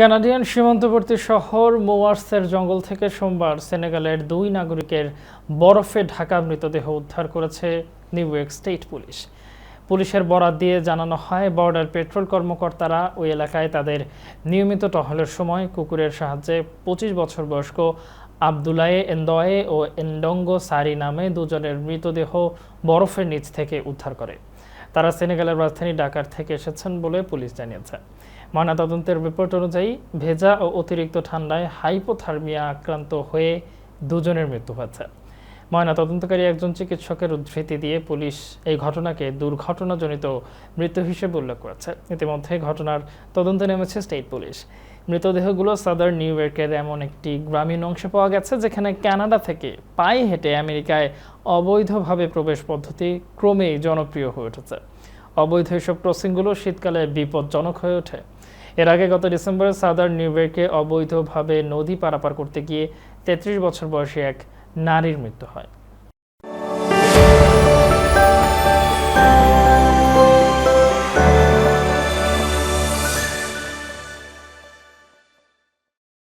Canadian সীমান্তবর্তী শহর মোয়ার্সের জঙ্গল থেকে সোমবার সেনেগালের দুই নাগরিকের বরফে ঢাকা মৃতদেহ উদ্ধার করেছে নিউ ইয়র্ক স্টেট পুলিশ। পুলিশের বরাত দিয়ে জানানো হয়, বর্ডার পেট্রোল কর্মকর্তারা ওই এলাকায় তাদের নিয়মিত টহলের সময় কুকুরের সাহায্যে পঁচিশ বছর বয়স্ক আবদুলায়ে এন্দয়ে ও এন্ডঙ্গো সারি নামে দুজনের মৃতদেহ বরফের নিচ থেকে উদ্ধার করে। তারা সেনেগালের রাজধানী ঢাকার থেকে এসেছেন বলে পুলিশ জানিয়েছে। ময়নাতদন্তের রিপোর্ট অনুযায়ী ভেজা ও অতিরিক্ত ঠান্ডায় হাইপোথার্মিয়া আক্রান্ত হয়ে দুজনের মৃত্যু হয়েছে। ময়নাতদন্তকারী একজন চিকিৎসকের উদ্ধৃতি দিয়ে পুলিশ এই ঘটনাকে দুর্ঘটনাজনিত মৃত্যু হিসেবে উল্লেখ করেছে। ইতিমধ্যে ঘটনার তদন্তে নেমেছে স্টেট পুলিশ। মৃতদেহগুলো সাদার নিউ ইয়র্কের এমন একটি গ্রামীণ অংশে পাওয়া গেছে, যেখানে কানাডা থেকে পায়ে হেঁটে আমেরিকায় অবৈধভাবে প্রবেশ পদ্ধতি ক্রমেই জনপ্রিয় হয়ে উঠেছে। অবৈধ এসব ক্রসিংগুলো শীতকালে বিপজ্জনক হয়ে ওঠে। এর আগে গত ডিসেম্বরে সাদার নিউ ইয়র্কে অবৈধভাবে নদী পারাপার করতে গিয়ে তেত্রিশ বছর বয়সী এক নারীর মৃত্যু হয়।